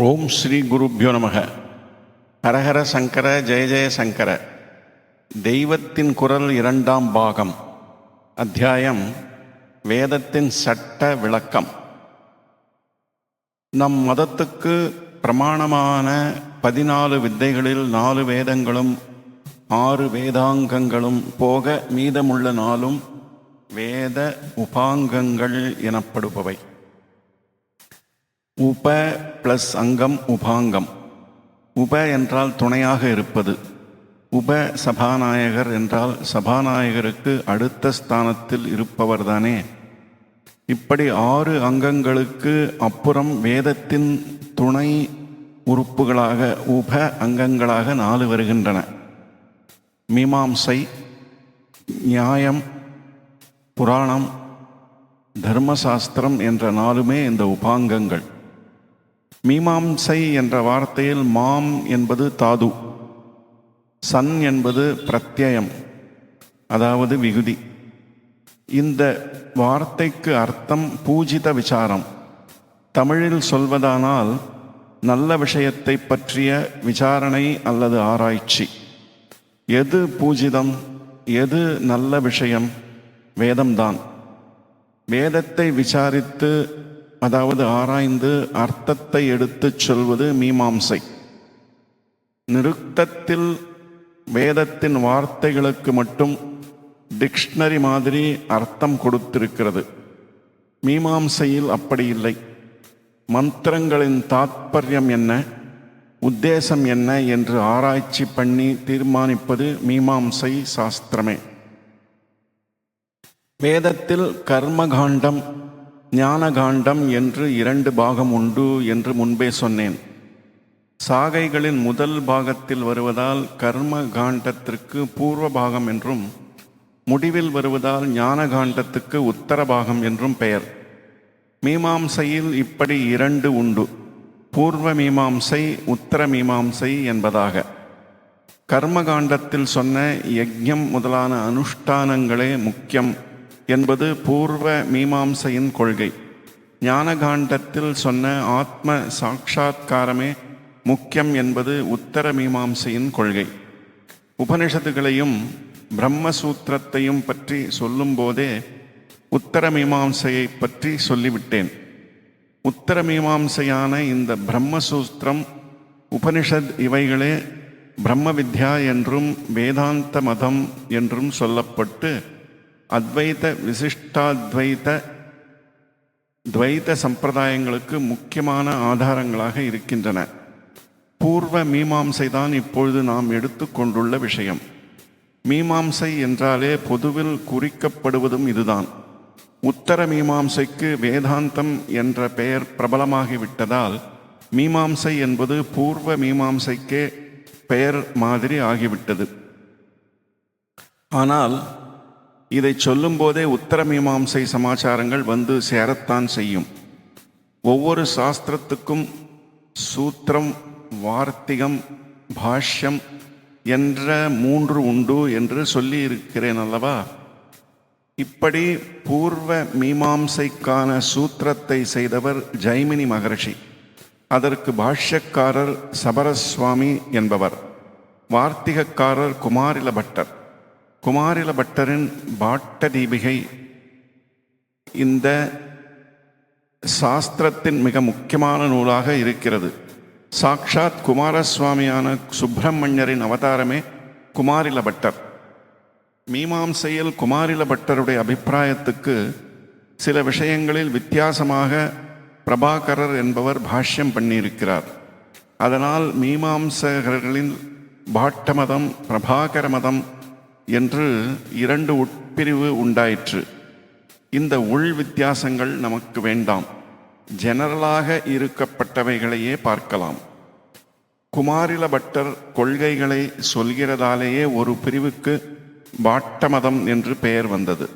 ஓம் ஸ்ரீ குருப்யோ நமக. ஹரஹர சங்கர ஜெய ஜெய சங்கர. தெய்வத்தின் குரல் இரண்டாம் பாகம். அத்தியாயம் வேதத்தின் சட்ட விளக்கம். நம் மதத்துக்கு பிரமாணமான பதினாலு வித்தைகளில் நாலு வேதங்களும் ஆறு வேதாங்கங்களும் போக மீதமுள்ள நாளும் வேத உபாங்கங்கள் எனப்படுபவை. உப ப்ளஸ் அங்கம் உபாங்கம். உப என்றால் துணையாக இருப்பது. உப சபாநாயகர் என்றால் சபாநாயகருக்கு அடுத்த ஸ்தானத்தில் இருப்பவர்தானே. இப்படி ஆறு அங்கங்களுக்கு அப்புறம் வேதத்தின் துணை உறுப்புகளாக உப அங்கங்களாக நாலு வருகின்றன. மீமாம்சை நியாயம் புராணம் தர்மசாஸ்திரம் என்ற நாலுமே இந்த உபாங்கங்கள். மீமாம்சை என்ற வார்த்தையில் மாம் என்பது தாது. சன் என்பது பிரத்யயம் அதாவது விகுதி. இந்த வார்த்தைக்கு அர்த்தம் பூஜித விசாரம். தமிழில் சொல்வதானால் நல்ல விஷயத்தை பற்றிய விசாரணை அல்லது ஆராய்ச்சி. எது பூஜிதம் எது நல்ல விஷயம்? வேதம்தான். வேதத்தை விசாரித்து அதாவது ஆராய்ந்து அர்த்தத்தை எடுத்துச் சொல்வது மீமாம்சை. நிருக்தத்தில் வேதத்தின் வார்த்தைகளுக்கு மட்டும் டிக்ஷனரி மாதிரி அர்த்தம் கொடுத்திருக்கிறது. மீமாம்சையில் அப்படி இல்லை. மந்திரங்களின் தாத்பரியம் என்ன? உத்தேசம் என்ன? என்று ஆராய்ச்சி பண்ணி தீர்மானிப்பது மீமாம்சை சாஸ்திரமே. வேதத்தில் கர்மகாண்டம் ஞானகாண்டம் என்று இரண்டு பாகம் உண்டு என்று முன்பே சொன்னேன். சாகைகளின் முதல் பாகத்தில் வருவதால் கர்ம காண்டத்திற்கு பூர்வ பாகம் என்றும் முடிவில் வருவதால் ஞான காண்டத்துக்கு உத்தர பாகம் என்றும் பெயர். மீமாம்சையில் இப்படி இரண்டு உண்டு. பூர்வ மீமாம்சை உத்தர மீமாம்சை என்பதாக. கர்மகாண்டத்தில் சொன்ன யஜ்யம் முதலான அனுஷ்டானங்களே முக்கியம். என்பது பூர்வ மீமாம்சையின் கொள்கை. ஞானகாண்டத்தில் சொன்ன ஆத்ம சாட்சா்காரமே முக்கியம் என்பது உத்தர மீமாம்சையின் கொள்கை. உபனிஷத்துகளையும் பிரம்மசூத்திரத்தையும் பற்றி சொல்லும்போதே உத்தர மீமாம்சையை பற்றி சொல்லிவிட்டேன். உத்தர மீமாம்சையான இந்த பிரம்மசூத்திரம் உபனிஷத் இவைகளே பிரம்ம வித்யா என்றும் வேதாந்த மதம் என்றும் சொல்லப்பட்டு அத்வைத விசிஷ்டாத்வைத துவைத சம்பிரதாயங்களுக்கு முக்கியமான ஆதாரங்களாக இருக்கின்றன. பூர்வ மீமாம்சை தான் இப்பொழுது நாம் எடுத்துக்கொண்டுள்ள விஷயம். மீமாம்சை என்றாலே பொதுவில் குறிக்கப்படுவதும் இதுதான். உத்தர மீமாம்சைக்கு வேதாந்தம் என்ற பெயர் பிரபலமாகிவிட்டதால் மீமாம்சை என்பது பூர்வ மீமாம்சைக்கே பெயர் மாதிரி ஆகிவிட்டது. ஆனால் இதை சொல்லும்போதே உத்தர மீமாம்சை சமாச்சாரங்கள் வந்து சேரத்தான் செய்யும். ஒவ்வொரு சாஸ்திரத்துக்கும் சூத்திரம் வார்த்திகம் பாஷ்யம் என்ற மூன்று உண்டு என்று சொல்லி இருக்கிறேன் அல்லவா? இப்படி பூர்வ மீமாம்சைக்கான சூத்திரத்தை செய்தவர் ஜைமினி மகர்ஷி. அதற்கு பாஷ்யக்காரர் சபரஸ்வாமி என்பவர். வார்த்திகக்காரர் குமாரில பட்டர் குமாரில பட்டரின் பாட்ட தீபிகை இந்த சாஸ்திரத்தின் மிக முக்கியமான நூலாக இருக்கிறது. சாக்ஷாத் குமாரசுவாமியான சுப்பிரமணியரின் அவதாரமே குமாரில பட்டர் மீமாம்சையில் குமாரில பட்டருடைய அபிப்பிராயத்துக்கு சில விஷயங்களில் வித்தியாசமாக பிரபாகரர் என்பவர் பாஷ்யம் பண்ணியிருக்கிறார். அதனால் மீமாம்சகர்களின் பாட்ட மதம் பிரபாகர மதம் என்று இரண்டு உட்பிரிவு உண்டாயிற்று. இந்த உள் வித்தியாசங்கள் நமக்கு வேண்டாம். ஜெனரலாக இருக்கப்பட்டவைகளையே பார்க்கலாம். குமாரில பட்டர் கொள்கைகளை சொல்கிறதாலேயே ஒரு பிரிவுக்கு பாட்டமதம் என்று பெயர் வந்தது.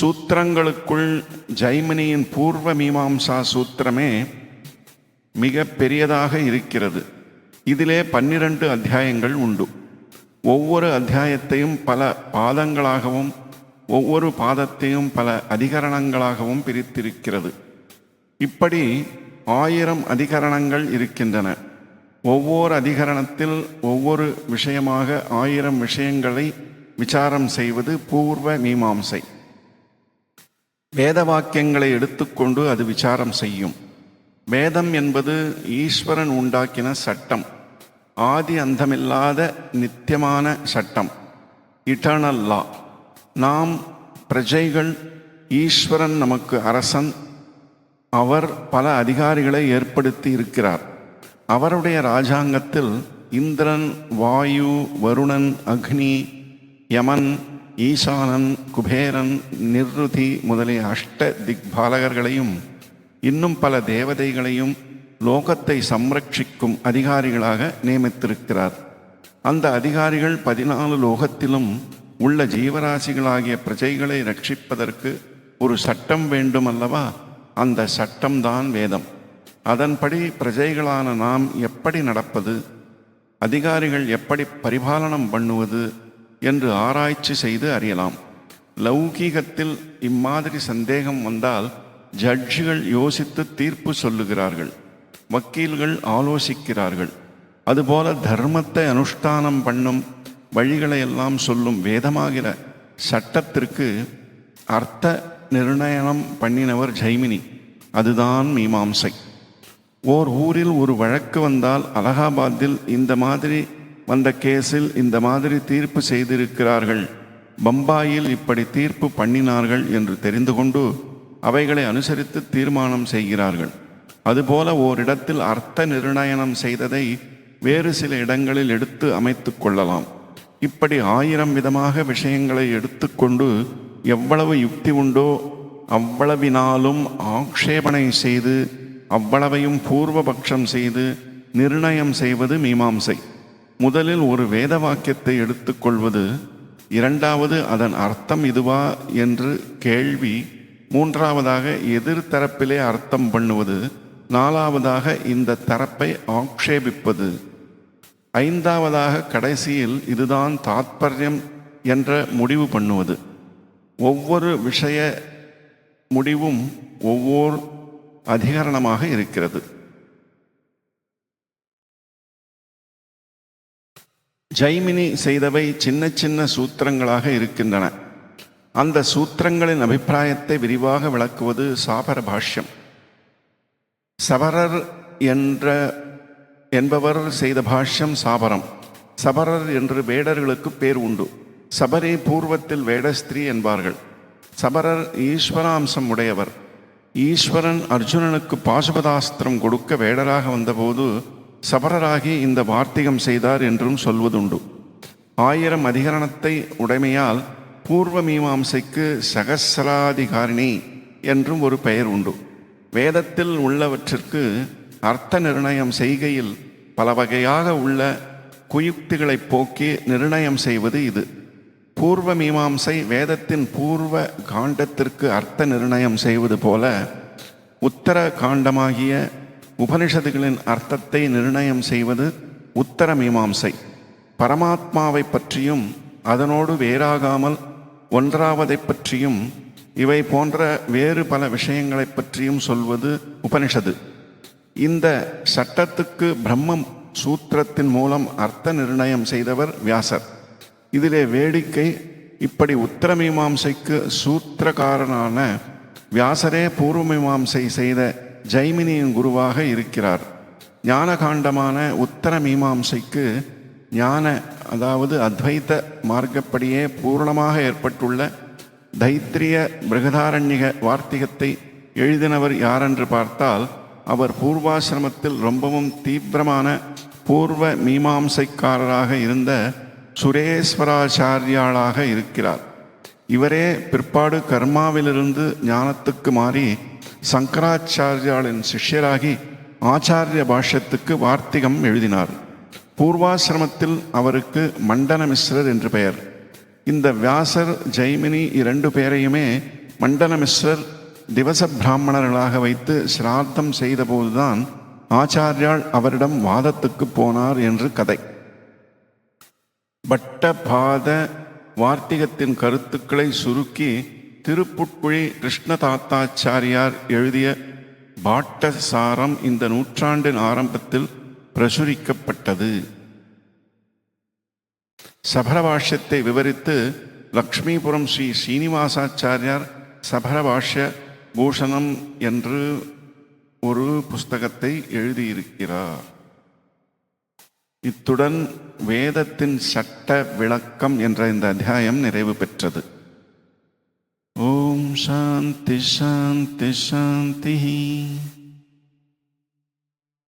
சூத்திரங்களுக்குள் ஜைமினியின் பூர்வ மீமாம்சா சூத்திரமே மிக பெரியதாக இருக்கிறது. இதிலே பன்னிரண்டு அத்தியாயங்கள் உண்டு. ஒவ்வொரு அத்தியாயத்தையும் பல பாதங்களாகவும் ஒவ்வொரு பாதத்தையும் பல அதிகரணங்களாகவும் பிரித்திருக்கிறது. இப்படி ஆயிரம் அதிகரணங்கள் இருக்கின்றன. ஒவ்வொரு அதிகரணத்தில் ஒவ்வொரு விஷயமாக ஆயிரம் விஷயங்களை விசாரம் செய்வது பூர்வ மீமாம்சை. வேத வாக்கியங்களை எடுத்துக்கொண்டு அது விசாரம் செய்யும். வேதம் என்பது ஈஸ்வரன் உண்டாக்கின சட்டம். ஆதி அந்தமில்லாத நித்தியமான சட்டம். இட்டர்னல் லா நாம் பிரஜைகள் ஈஸ்வரன் நமக்கு அரசன். அவர் பல அதிகாரிகளை ஏற்படுத்தி இருக்கிறார். அவருடைய ராஜாங்கத்தில் இந்திரன் வாயு வருணன் அக்னி யமன் ஈசானன் குபேரன் நிர்ருதி முதலிய அஷ்ட திக்பாலகர்களையும் இன்னும் பல தேவதைகளையும் லோகத்தை சம்ரட்சிக்கும் அதிகாரிகளாக நியமித்திருக்கிறார். அந்த அதிகாரிகள் பதினாலு லோகத்திலும் உள்ள ஜீவராசிகளாகிய பிரஜைகளை ரட்சிப்பதற்கு ஒரு சட்டம் வேண்டும் அல்லவா அந்த சட்டம்தான் வேதம். அதன்படி பிரஜைகளான நாம் எப்படி நடப்பது? அதிகாரிகள் எப்படி பரிபாலனம் பண்ணுவது? என்று ஆராய்ச்சி செய்து அறியலாம். லௌகீகத்தில் இம்மாதிரி சந்தேகம் வந்தால் ஜட்ஜுகள் யோசித்து தீர்ப்பு சொல்லுகிறார்கள். வக்கீல்கள் ஆலோசிக்கிறார்கள். அதுபோல தர்மத்தை அனுஷ்டானம் பண்ணும் வழிகளை எல்லாம் சொல்லும் வேதமாகிற சட்டத்திற்கு அர்த்த நிர்ணயம் பண்ணினவர் ஜைமினி அதுதான் மீமாம்சை. ஓர் ஊரில் ஒரு வழக்கு வந்தால் அலகாபாத்தில் இந்த மாதிரி வந்த கேஸில் இந்த மாதிரி தீர்ப்பு செய்திருக்கிறார்கள். பம்பாயில் இப்படி தீர்ப்பு பண்ணினார்கள் என்று தெரிந்து கொண்டு அவைகளை அனுசரித்து தீர்மானம் செய்கிறார்கள். அதுபோல ஓரிடத்தில் அர்த்த நிர்ணயனம் செய்ததை வேறு சில இடங்களில் எடுத்து அமைத்து கொள்ளலாம். இப்படி ஆயிரம் விதமாக விஷயங்களை எடுத்துக்கொண்டு எவ்வளவு யுக்தி உண்டோ அவ்வளவினாலும் ஆக்ஷேபனை செய்து அவ்வளவையும் பூர்வபக்ஷம் செய்து நிர்ணயம் செய்வது மீமாம்சை. முதலில் ஒரு வேத வாக்கியத்தை எடுத்துக்கொள்வது இரண்டாவது அதன் அர்த்தம் இதுவா என்று கேள்வி மூன்றாவதாக எதிர்த்தரப்பிலே அர்த்தம் பண்ணுவது நாலாவதாக இந்த தரப்பை ஆக்ஷேபிப்பது. ஐந்தாவதாக கடைசியில் இதுதான் தாத்பரியம் என்ற முடிவு பண்ணுவது. ஒவ்வொரு விஷய முடிவும் ஒவ்வொரு அதிகரணமாக இருக்கிறது. ஜைமினி செய்தவை சின்ன சின்ன சூத்திரங்களாக இருக்கின்றன. அந்த சூத்திரங்களின் அபிப்பிராயத்தை விரிவாக விளக்குவது சாபர பாஷ்யம். சபரர் என்ற என்பவர் செய்த பாஷ்யம் சாபரம். சபரர் என்று வேடர்களுக்கு பேர் உண்டு. சபரி பூர்வத்தில் வேடஸ்திரீ என்பார்கள். சபரர் ஈஸ்வராம்சம் உடையவர். ஈஸ்வரன் அர்ஜுனனுக்கு பாசுபதாஸ்திரம் கொடுக்க வேடராக வந்தபோது சபரராகி இந்த வார்த்திகம் செய்தார் என்றும் சொல்வதுண்டு. ஆயிரம் அதிகரணத்தை உடைமையால் பூர்வ மீமாம்சைக்கு சகசராதிகாரிணி என்றும் ஒரு பெயர் உண்டு. வேதத்தில் உள்ளவற்றிற்கு அர்த்த நிர்ணயம் செய்கையில் பல வகையாக உள்ள குயுக்திகளை போக்கி நிர்ணயம் செய்வது இது. பூர்வ மீமாம்சை வேதத்தின் பூர்வ காண்டத்திற்கு அர்த்த நிர்ணயம் செய்வது போல உத்தர காண்டமாகிய உபனிஷதுகளின் அர்த்தத்தை நிர்ணயம் செய்வது உத்தர மீமாம்சை. பரமாத்மாவை பற்றியும் அதனோடு வேறாகாமல் ஒன்றாவதைப் பற்றியும் இவை போன்ற வேறு பல விஷயங்களைப் பற்றியும் சொல்வது உபனிஷது. இந்த சட்டத்துக்கு பிரம்மம் சூத்திரத்தின் மூலம் அர்த்த நிர்ணயம் செய்தவர் வியாசர். இதிலே வேடிக்கை இப்படி உத்தரமீமாம்சைக்கு சூத்திரகாரனான வியாசரே பூர்வமீமாம்சை செய்த ஜைமினியின் குருவாக இருக்கிறார். ஞானகாண்டமான உத்தர மீமாம்சைக்கு ஞான அதாவது அத்வைத்த மார்க்கப்படியே பூர்ணமாக ஏற்பட்டுள்ள தைத்திரிய பிருகதாரண்யக வார்த்திகத்தை எழுதினவர் யாரென்று பார்த்தால் அவர் பூர்வாசிரமத்தில் ரொம்பவும் தீவிரமான பூர்வ மீமாம்சைக்காரராக இருந்த சுரேஸ்வராச்சாரியாளாக இருக்கிறார். இவரே பிற்பாடு கர்மாவிலிருந்து ஞானத்துக்கு மாறி சங்கராச்சாரியாளின் சிஷ்யராகி ஆச்சாரிய பாஷ்யத்துக்கு வார்த்திகம் எழுதினார். பூர்வாசிரமத்தில் அவருக்கு மண்டன மிஸ்ரர் என்று பெயர். இந்த வியாசர் ஜெய்மினி இரண்டு பேரையுமே மண்டன மிஸ்ரர் திவச பிராமணர்களாக வைத்து சிரார்த்தம் செய்தபோதுதான் ஆச்சாரியால் அவரிடம் வாதத்துக்கு போனார் என்று கதை. பட்டபாத வார்த்திகத்தின் கருத்துக்களை சுருக்கி திருப்புட்குழி கிருஷ்ண தாத்தாச்சாரியார் எழுதிய பாட்டசாரம் இந்த நூற்றாண்டின் ஆரம்பத்தில் பிரசுரிக்கப்பட்டது. சபரபாஷ்யத்தை விவரித்து லக்ஷ்மிபுரம் ஸ்ரீ ஸ்ரீனிவாசாச்சாரியார் சபரபாஷ்ய பூஷணம் என்று ஒரு புஸ்தகத்தை எழுதியிருக்கிறார். இத்துடன் வேதத்தின் சட்ட விளக்கம் என்ற இந்த அத்தியாயம் நிறைவு பெற்றது. ஓம் சாந்தி சாந்தி சாந்தி.